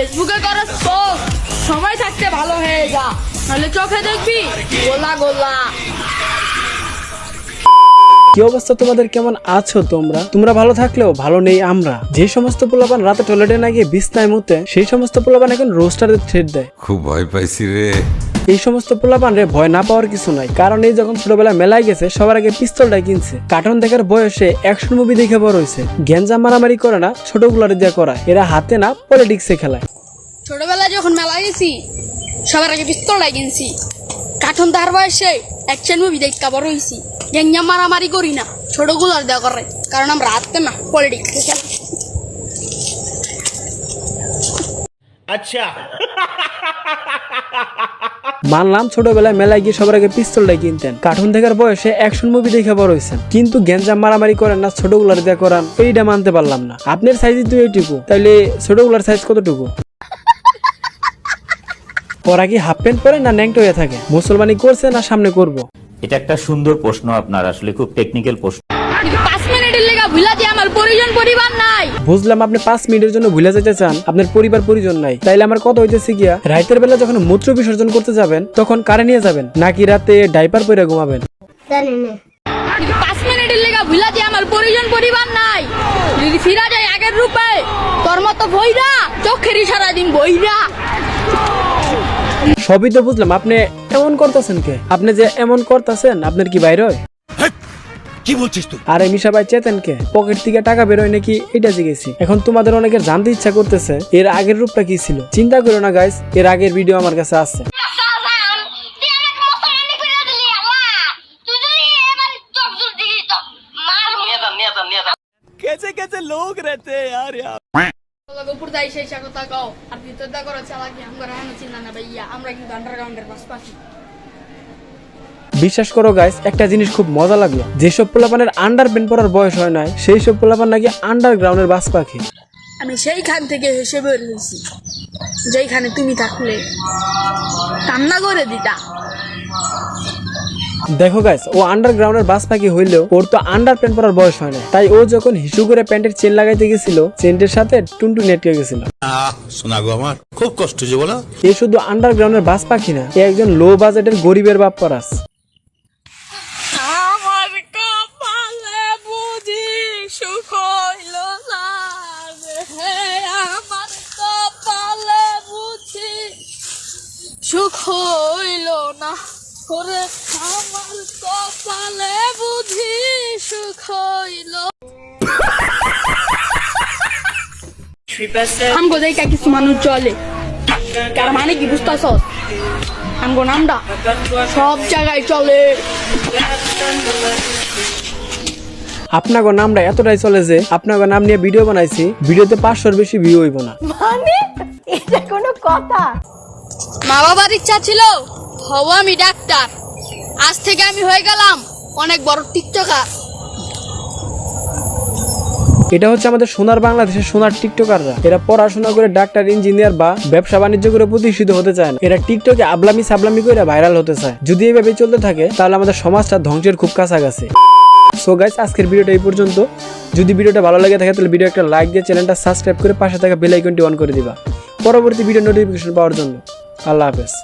ফেসবুকে করে চোখ সময় থাকতে ভালো হয়ে যা। নাহলে চোখে দেখবি? গোলা গোলা। কি অবস্থা তোমাদের? কেমন আছো তোমরা? তোমরা ভালো থাকলেও ভালো নেই আমরা। যে সমস্ত পোলাপান রাতে টয়লেটে না গিয়ে বিছনায় মুতে সেই সমস্ত পোলাপান এখন রোস্টারের থ্রেড দেয়। খুব ভয় পাইছি রে। এই সমস্ত পোলাপান রে ভয় না পাওয়ার কিছু নাই। কারণ এই যখন ছোটবেলায় মেলায় গেছে সবার আগে পিস্তলটা কিনছে। কার্টুন দেখার বয়সে অ্যাকশন মুভি দেখে বড় হয়েছে। গ্যাঞ্জাম মারামারি করে না ছোটগুলারে দিয়ে করায়। এরা হাতে না পলিটিক্সে খেলায়। ছোটবেলায় যখন মেলা গেছি সবার আগে পিস্তলটাই কিনছি। কাঠন তার বয়সে অ্যাকশন মুভি দেখা বড় হয়েছি গ্যাঞ্জাম মারামারি করি না ছোটগুলোর দেওয়া করে কারণ আমরা হাতে না পলিটিক্স খেলা মানলাম ছোটবেলায় মেলায় গিয়ে সবার আগে পিস্তলটাই কিনতেন। কার্টুন দেখার বয়সে অ্যাকশন মুভি দেখে বড় হয়েছেন কিন্তু গ্যাঞ্জাম মারামারি করেন না ছোটগুলার দিয়ে করান এইটা মানতে পারলাম না। আপনার সাইজ তো এইটুকু তাইলে ছোটগুলার সাইজ কতটুকু? ওরা কি হাফ প্যান্ট পরে না ন্যাংটো হয়ে থাকে? মুসলমানি করছে না সামনে করব। এটা একটা সুন্দর প্রশ্ন আপনার আসলে খুব টেকনিক্যাল প্রশ্ন। পাঁচ মিনিটের লেগা ভুলা দিয়ে আমার পরিজন পরিবার নাই। বুঝলাম আপনি পাঁচ মিনিটের জন্য ভুলে যেতে চান আপনার পরিবার পরিজন নাই। তাইলে আমার কথা হইতেছে গিয়া রাতের বেলা যখন মূত্র বিসর্জন করতে যাবেন তখন কারে নিয়ে যাবেন? নাকি রাতে ডাইপার পরে ঘুমাবেন? কিন্তু পাঁচ মিনিটের লেগা ভুলা দিয়ে আমার পরিজন পরিবার নাই। যদি ফিরা যায় আগের রূপে তোর মতো বইরা চোখেরই সারাদিন বইরা সবই তো বুঝলাম আপনি এমন করতেছেন কে? আপনি যে এমন করতেছেন আপনার কি বাইর কি বলছিস তুই? আরে মিশা ভাই চেতেন কে? পকেট থেকে টাকা বেরোয় নাকি এটা এখন তোমাদের অনেকের জানতে ইচ্ছা করতেছে এর আগের রূপটা কি ছিল? চিন্তা করো না গাইস এর আগের ভিডিও আমার কাছে আছে। মুসলমানি করে দিলি আল্লাহ তুই উপর সেই আর ভিতর দা করো চালাকি আমরা হেন চিন্তা না ভাইয়া আমরা কিন্তু আন্ডারগ্রাউন্ডের বাস বিশ্বাস করো গাইস একটা জিনিস খুব মজা লাগল। যেসব পোলাপানের আন্ডার প্যান্ট পরার বয়স হয় নাই সেই সব পোলাপান নাকি আন্ডারগ্রাউন্ডের বাস পাখি আমি সেইখান থেকে হেসে বের হয়েছি। যেইখানে তুমি থাকলে। কান্না করে দিতা। দেখো গাইস ও আন্ডারগ্রাউন্ডের বাস পাখি হইলেও ওর তো আন্ডার প্যান্ট পরার বয়স হয় না। তাই ও যখন হিসু করে প্যান্টের চেন লাগাইতে গেছিল চেনটের সাথে টুনটু নেটকে গেছিল। আহ শোনা গো আমার খুব কষ্ট যে বলো। এ শুধু আন্ডারগ্রাউন্ডের বাস পাখি না এ একজন লো বাজেটের গরিবের বাপ পরাস। সুখ হইল না। রে আমার কপালে বুঝি সুখ হইল। আমগো দেখা কিছু মানুষ চলে কার মানে কি বুঝতেছ আমগো নামটা সব জায়গায় চলে আপনাকে নামটা এতটাই চলে যে আপনাকে নাম নিয়ে ভিডিও বানাইছি ভিডিওতে পাঁচশোর বেশি ভিউ হইব না। মানে? এটা কোনো কথা। মা বাবার ইচ্ছা ছিল হব আমি ডাক্তার। আজ থেকে আমি হয়ে গেলাম অনেক বড় টিকটকার। এটা হচ্ছে আমাদের সোনার বাংলাদেশের সোনার টিকটকাররা। এরা পড়াশোনা করে ডাক্তার, ইঞ্জিনিয়ার বা ব্যবসা বাণিজ্য করে প্রতিষ্ঠিত হতে চায় না। এরা টিকটকে আবলামি সাবলামি করে ভাইরাল হতে চায়। যদি এইভাবে চলতে থাকে, তাহলে আমাদের সমাজটা ধ্বংসের খুব কাছাকাছি। সো গাইস আজকের ভিডিওটা এই পর্যন্ত। যদি ভিডিওটা ভালো লাগে থাকে, তাহলে ভিডিও একটা লাইক দিয়ে চ্যানেলটা সাবস্ক্রাইব করে পাশে থাকা বেল আইকনটি অন করে দিবা। পরবর্তী ভিডিও নোটিফিকেশন পাওয়ার জন্য। আল্লাহ হাফেজ।